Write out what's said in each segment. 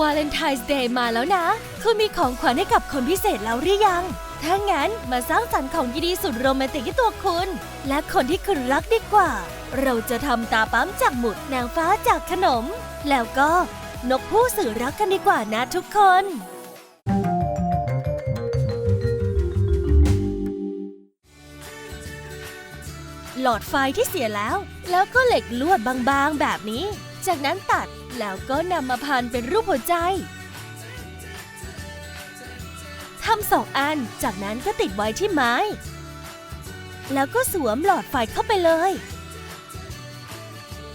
วาเลนไทน์เดย์มาแล้วนะ คุณมีของขวัญให้กับคนพิเศษแล้วหรือยัง ถ้างั้นมาสร้างสรรค์ของดีๆสุดโรแมนติกให้ตัวคุณ และคนที่คุณรักดีกว่า เราจะทำตาปั๊มจากหมุดนางฟ้าจากขนม แล้วก็นกผู้สื่อรักกันดีกว่านะทุกคนหลอดไฟที่เสียแล้ว แล้วก็เหล็กลวดบางๆ แบบนี้ จากนั้นตัด แล้วก็นำมาพันเป็นรูปหัวใจทำสองอัน จากนั้นก็ติดไว้ที่ไม้ แล้วก็สวมหลอดไฟเข้าไปเลย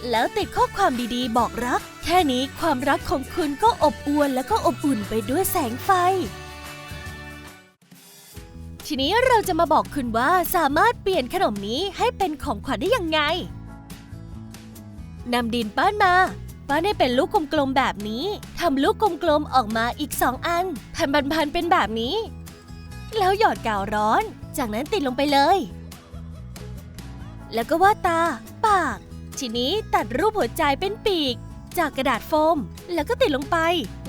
แล้วติดข้อความดีๆ บอกรัก แค่นี้ความรักของคุณก็อบอวลแล้วก็อบอุ่นไปด้วยแสงไฟ ทีนี้เราจะมาบอกคุณว่าสามารถเปลี่ยนขนมนี้ให้เป็นของขวัญได้ยังไงนำดินปั้นมา ปั้นให้เป็นลูกกลมๆแบบนี้ ทำลูกกลมๆออกมาอีกสองอัน พันๆๆเป็นแบบนี้ แล้วหยอดกาวร้อน จากนั้นติดลงไปเลย แล้วก็วาดตา ปาก ทีนี้ตัดรูปหัวใจเป็นปีก จากกระดาษโฟม แล้วก็ติดลงไป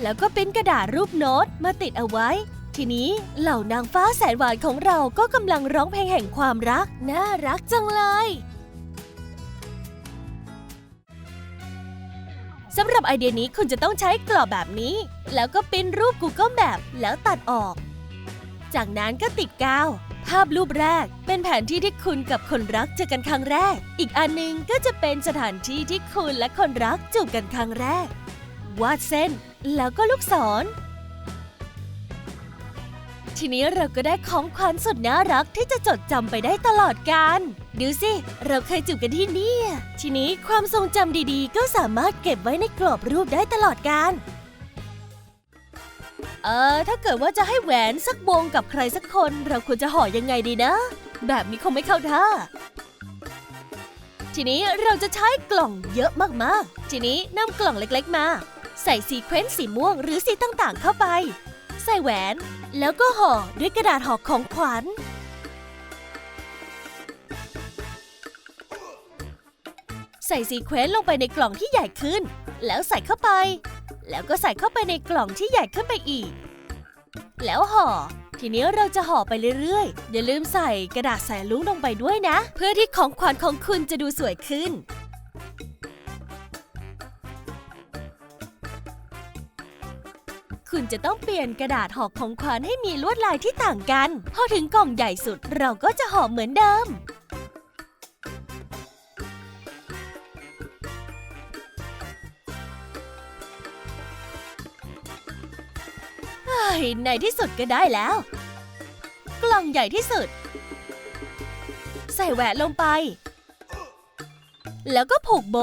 แล้วก็เป็นกระดาษรูปโน้ตมาติดเอาไว้ ทีนี้เหล่านางฟ้าแสนหวานของเราก็กำลังร้องเพลงแห่งความรัก น่ารักจังเลย สำหรับไอเดียนี้คุณจะต้องใช้กรอบแบบนี้ แล้วก็ปิ้นรูป Google Map แล้วตัดออก จากนั้นก็ติดกาว ภาพรูปแรก เป็นแผนที่ที่คุณกับคนรักเจอกันครั้งแรก อีกอันหนึงก็จะเป็นสถานที่ที่คุณและคนรักจูบกันครั้งแรก วาดเส้น แล้วก็ลูกศร ทีนี้เราก็ได้ของขวัญสุดน่ารักที่จะจดจำไปได้ตลอดกาลดูสิ เราเคยจูบกันที่นี่ ทีนี้ความทรงจำดีๆ ก็สามารถเก็บไว้ในกรอบรูปได้ตลอดกาลเออถ้าเกิดว่าจะให้แหวนสักวงกับใครสักคน เราควรจะห่อยังไงดีนะ แบบนี้คงไม่เข้าท่า ทีนี้เราจะใช้กล่องเยอะมากๆ ทีนี้นำกล่องเล็กๆมา ใส่ซีเควนซ์สีม่วงหรือสีต่างๆเข้าไป ใส่แหวน แล้วก็ห่อด้วยกระดาษห่อของขวัญ ใส่ซีเควนซ์ลงไปในกล่องที่ใหญ่ขึ้น แล้วใส่เข้าไป แล้วก็ใส่เข้าไปในกล่องที่ใหญ่ขึ้นไปอีก แล้วห่อ ทีนี้เราจะห่อไปเรื่อยๆ อย่าลืมใส่กระดาษใส่ลุ้งลงไปด้วยนะ เพื่อที่ของขวัญของคุณจะดูสวยขึ้น จะต้องเปลี่ยนกระดาษห่อของขวัญให้มีลวดลายที่ต่างกัน พอถึงกล่องใหญ่สุดเราก็จะห่อเหมือนเดิมในที่สุดก็ได้แล้ว กล่องใหญ่ที่สุด ใส่แหวนลงไป แล้วก็ผูกโบ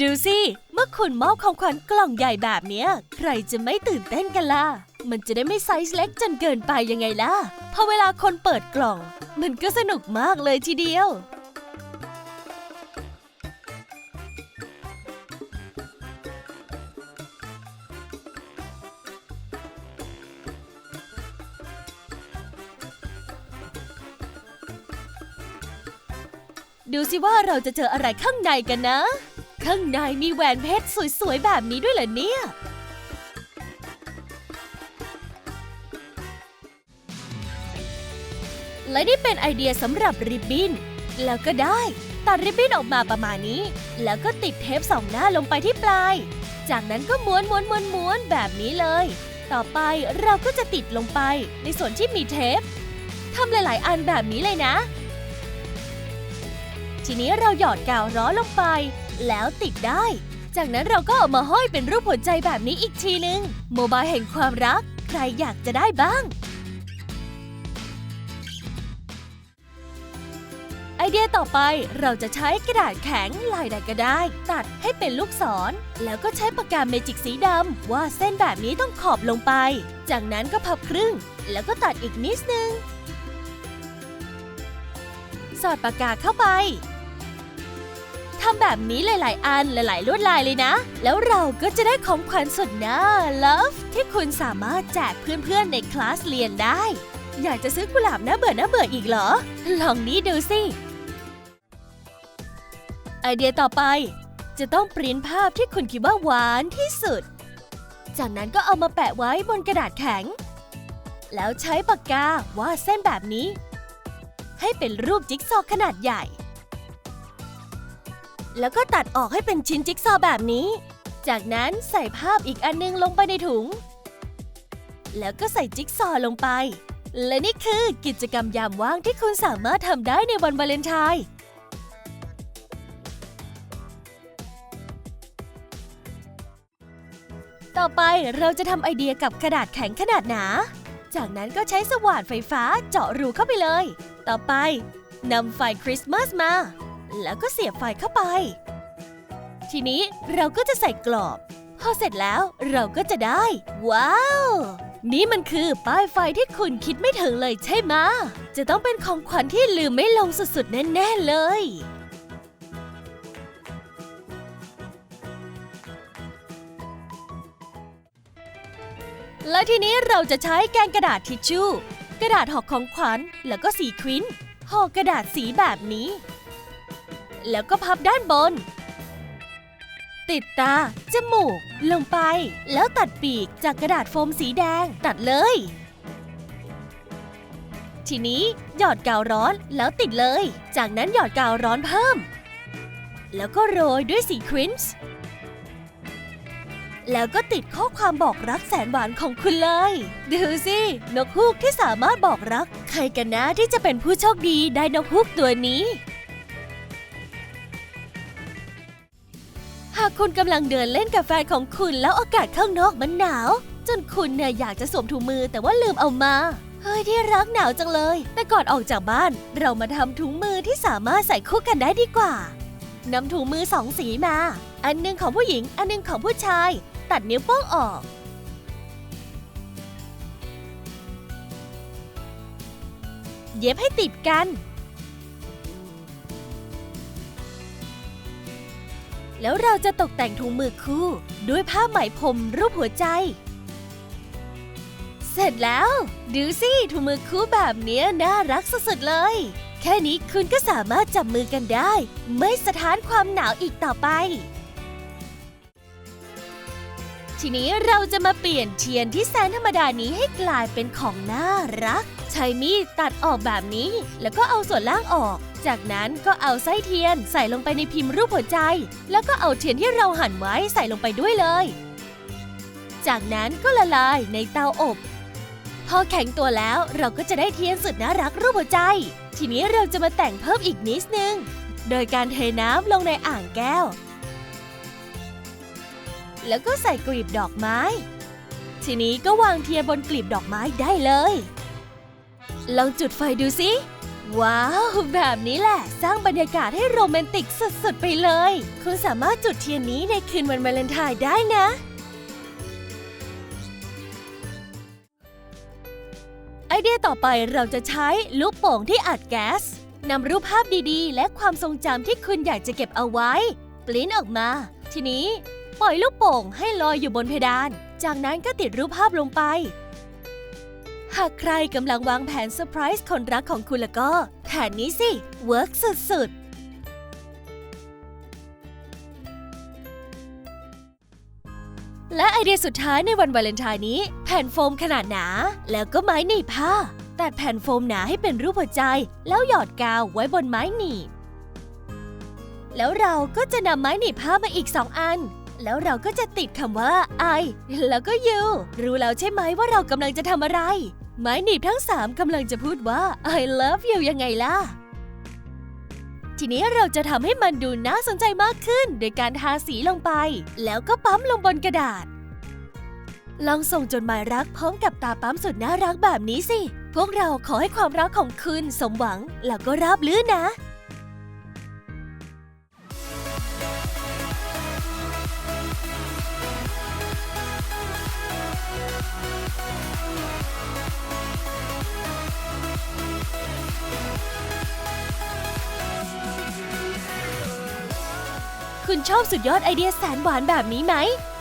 ดูสิ อคุณมอบของขวัญกล่องใหญ่แบบเนี้ย ใครจะไม่ตื่นเต้นกันล่ะ มันจะได้ไม่ไซส์เล็กจนเกินไปยังไงล่ะ พอเวลาคนเปิดกล่อง มันก็สนุกมากเลยทีเดียวดูสิว่าเราจะเจออะไรข้างในกันนะ ข้างในมีแหวนเพชรสวยๆ แบบนี้ด้วยเหรอเนี่ย และนี่เป็นไอเดียสำหรับริบบิ้น แล้วก็ได้ ตัดริบบิ้นออกมาประมาณนี้ แล้วก็ติดเทปสองหน้าลงไปที่ปลาย จากนั้นก็ม้วนม้วนม้วนม้วนแบบนี้เลย ต่อไปเราก็จะติดลงไปในส่วนที่มีเทปทำหลาย ๆ อันแบบนี้เลยนะ ทีนี้เราหยอดกาวร้อนลงไป แล้วติดได้ จากนั้นเราก็เอามาห้อยเป็นรูปหัวใจแบบนี้อีกทีนึง โมบายแห่งความรัก ใครอยากจะได้บ้าง ไอเดียต่อไปเราจะใช้กระดาษแข็งลายใดก็ได้ ตัดให้เป็นลูกศร แล้วก็ใช้ปากกาเมจิกสีดำว่าดเส้นแบบนี้ต้องขอบลงไป จากนั้นก็พับครึ่ง แล้วก็ตัดอีกนิดนึง สอดปากกาเข้าไป ทำแบบนี้หลาย ๆ อันหลาย ๆ ลวดลายเลยนะ แล้วเราก็จะได้ของขวัญสุดน่า love ที่คุณสามารถแจกเพื่อน ๆ ในคลาสเรียนได้ อยากจะซื้อกุหลาบหน่าเบื่อหน่าเบื่ออีกเหรอ ลองนี้ดูสิ ไอเดียต่อไป จะต้องปริ้นภาพที่คุณคิดว่าหวานที่สุด จากนั้นก็เอามาแปะไว้บนกระดาษแข็ง แล้วใช้ปากกาวาดเส้นแบบนี้ ให้เป็นรูปจิ๊กซอว์ขนาดใหญ่ แล้วก็ตัดออกให้เป็นชิ้นจิ๊กซอแบบนี้ จากนั้นใส่ภาพอีกอันนึงลงไปในถุง แล้วก็ใส่จิ๊กซอลงไป และนี่คือกิจกรรมยามว่างที่คุณสามารถทำได้ในวันวาเลนไทน์ต่อไปเราจะทำไอเดียกับกระดาษแข็งขนาดหนา จากนั้นก็ใช้สว่านไฟฟ้าเจาะรูเข้าไปเลย ต่อไปนำไฟคริสต์มาสมา แล้วก็เสียบไฟเข้าไป ทีนี้เราก็จะใส่กรอบ พอเสร็จแล้วเราก็จะได้ ว้าว นี่มันคือป้ายไฟที่คุณคิดไม่ถึงเลยใช่ไหมจะต้องเป็นของขวัญที่ลืมไม่ลงสุดๆแน่ๆเลยและทีนี้เราจะใช้แกนกระดาษทิชชู่ กระดาษห่อของขวัญแล้วก็สีควินห่อกระดาษสีแบบนี้ แล้วก็พับด้านบน ติดตา จมูก ลงไป แล้วตัดปีกจากกระดาษโฟมสีแดง ตัดเลย ทีนี้หยอดกาวร้อนแล้วติดเลย จากนั้นหยอดกาวร้อนเพิ่ม แล้วก็โรยด้วยสีครินส์แล้วก็ติดข้อความบอกรักแสนหวานของคุณเลย ดูสิ นกฮูกที่สามารถบอกรัก ใครกันนะที่จะเป็นผู้โชคดีได้นกฮูกตัวนี้ากคุณกำลังเดินเล่นกับแฟนของคุณแล้วอากาศข้างนอกมันหนาว จนคุณเนี่ยอยากจะสวมถุงมือแต่ว่าลืมเอามา เฮ้ยที่รักหนาวจังเลย แต่ก่อนออกจากบ้าน เรามาทำถุงมือที่สามารถใส่คู่กันได้ดีกว่านำถุงมือสองสีมา อันหนึงของผู้หญิง อันหนึงของผู้ชาย ตัดนิ้วโป้งออก เย็บให้ติดกัน แล้วเราจะตกแต่งถุงมือคู่ ด้วยผ้าไหมพรมรูปหัวใจ เสร็จแล้ว ดูสิถุงมือคู่แบบนี้น่ารักสุดๆเลย แค่นี้คุณก็สามารถจับมือกันได้ ไม่สะท้านความหนาวอีกต่อไป ทีนี้เราจะมาเปลี่ยนเทียนที่แสนธรรมดานี้ให้กลายเป็นของน่ารัก ใช้มีดตัดออกแบบนี้ แล้วก็เอาส่วนล่างออก จากนั้นก็เอาไส้เทียนใส่ลงไปในพิมพ์รูปหัวใจ แล้วก็เอาเทียนที่เราหั่นไว้ใส่ลงไปด้วยเลย จากนั้นก็ละลายในเตาอบ พอแข็งตัวแล้วเราก็จะได้เทียนสุดน่ารักรูปหัวใจ ทีนี้เราจะมาแต่งเพิ่มอีกนิดนึง โดยการเทน้ำลงในอ่างแก้ว แล้วก็ใส่กลีบดอกไม้ ทีนี้ก็วางเทียนบนกลีบดอกไม้ได้เลย ลองจุดไฟดูสิ ว้าว แบบนี้แหละ สร้างบรรยากาศให้โรแมนติกสุด ๆ ไปเลย คุณสามารถจุดเทียนนี้ในคืนวันวาเลนไทน์ได้นะ ไอเดียต่อไปเราจะใช้ลูกโป่งที่อัดแก๊สนำรูปภาพดีๆ และความทรงจำที่คุณอยากจะเก็บเอาไว้ ปลิ้นออกมา ทีนี้ ปล่อยลูกโป่งให้ลอยอยู่บนเพดาน จากนั้นก็ติดรูปภาพลงไป หากใครกำลังวางแผนเซอร์ไพรส์คนรักของคุณแล้วก็ แผนนี้สิ เวิร์กสุด ๆและไอเดียสุดท้ายในวันวาเลนไทน์นี้ แผ่นโฟมขนาดหนา แล้วก็ไม้หนีบผ้า ตัดแผ่นโฟมหนาให้เป็นรูปหัวใจ แล้วหยอดกาวไว้บนไม้หนีบ แล้วเราก็จะนำไม้หนีบผ้ามาอีกสองอัน แล้วเราก็จะติดคำว่า I แล้วก็ you รู้แล้วใช่ไหมว่าเรากำลังจะทำอะไร ไม้หนีบทั้งสามกำลังจะพูดว่า I love you ยังไงล่ะ ทีนี้เราจะทำให้มันดูน่าสนใจมากขึ้น โดยการทาสีลงไป แล้วก็ปั๊มลงบนกระดาษ ลองส่งจดหมายรักพร้อมกับตาปั๊มสุดน่ารักแบบนี้สิ พวกเราขอให้ความรักของคุณสมหวังแล้วก็ราบรื่นนะ คุณชอบสุดยอดไอเดียแสนหวานแบบนี้ไหม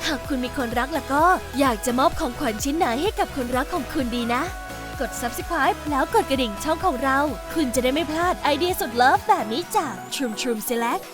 หากคุณมีคนรักแล้วก็ อยากจะมอบของขวัญชิ้นไหนให้กับคนรักของคุณดีนะ กด subscribe แล้วกดกระดิ่งช่องของเรา คุณจะได้ไม่พลาดไอเดียสุดเลิฟแบบนี้จาก Trum Trum Select